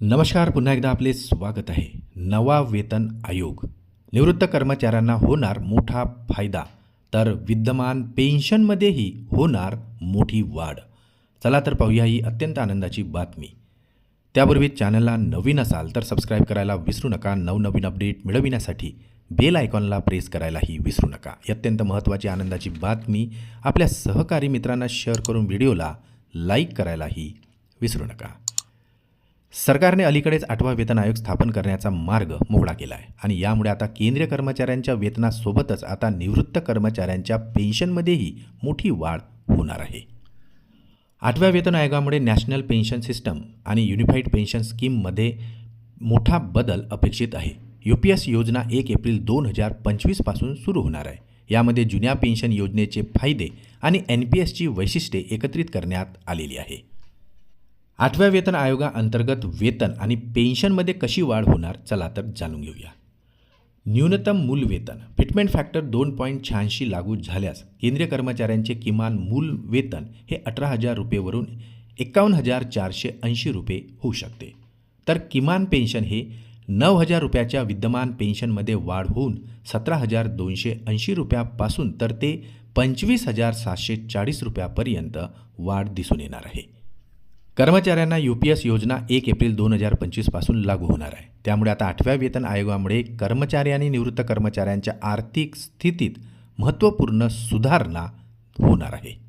नमस्कार पुन्हा एकदा आपले स्वागत आहे. नवा वेतन आयोग. निवृत्त कर्मचाऱ्यांना होणार मोठा फायदा तर विद्यमान पेन्शनमध्येही होणार मोठी वाढ. चला तर पाहूया ही अत्यंत आनंदाची बातमी. त्यापूर्वी चॅनलला नवीन असाल तर सबस्क्राईब करायला विसरू नका. नवनवीन अपडेट मिळविण्यासाठी बेल आयकॉनला प्रेस करायलाही विसरू नका. ही अत्यंत महत्त्वाची आनंदाची बातमी. आपल्या सहकारी मित्रांना शेअर करून व्हिडिओला लाईक करायलाही विसरू नका. सरकारने अलीकडेच आठवा वेतन आयोग स्थापन करण्याचा मार्ग मोकळा केला आहे आणि यामुळे आता केंद्रीय कर्मचाऱ्यांच्या वेतनासोबतच आता निवृत्त कर्मचाऱ्यांच्या पेन्शनमध्येही मोठी वाढ होणार आहे. आठव्या वेतन आयोगामुळे नॅशनल पेन्शन सिस्टम आणि युनिफाईड पेन्शन स्कीममध्ये मोठा बदल अपेक्षित आहे. यू पी एस योजना एक एप्रिल दोन हजार पंचवीसपासून सुरू होणार आहे. यामध्ये जुन्या पेन्शन योजनेचे फायदे आणि एन पी एसची वैशिष्ट्ये एकत्रित करण्यात आलेली आहे. आठव्या वेतन आयोगाअंतर्गत वेतन आणि पेन्शनमध्ये कशी वाढ होणार चला तर जाणून घेऊया. न्यूनतम मूल वेतन फिटमेंट फॅक्टर दोन पॉईंट शहाऐंशी लागू झाल्यास केंद्रीय कर्मचाऱ्यांचे किमान मूल वेतन हे अठरा हजार रुपयेवरून एकावन्न हजार चारशे ऐंशी रुपये होऊ शकते. तर किमान पेन्शन हे नऊ हजार रुपयाच्या विद्यमान पेन्शनमध्ये वाढ होऊन सतरा हजार दोनशे ऐंशी रुपयापासून तर ते पंचवीस हजार सातशे चाळीस रुपयापर्यंत वाढ दिसून येणार आहे. कर्मचाऱ्यांना यू पी एस योजना एक एप्रिल दोन हजार पंचवीसपासून लागू होणार आहे. त्यामुळे आता आठव्या वेतन आयोगामुळे कर्मचारी आणि निवृत्त कर्मचाऱ्यांच्या आर्थिक स्थितीत महत्त्वपूर्ण सुधारणा होणार आहे.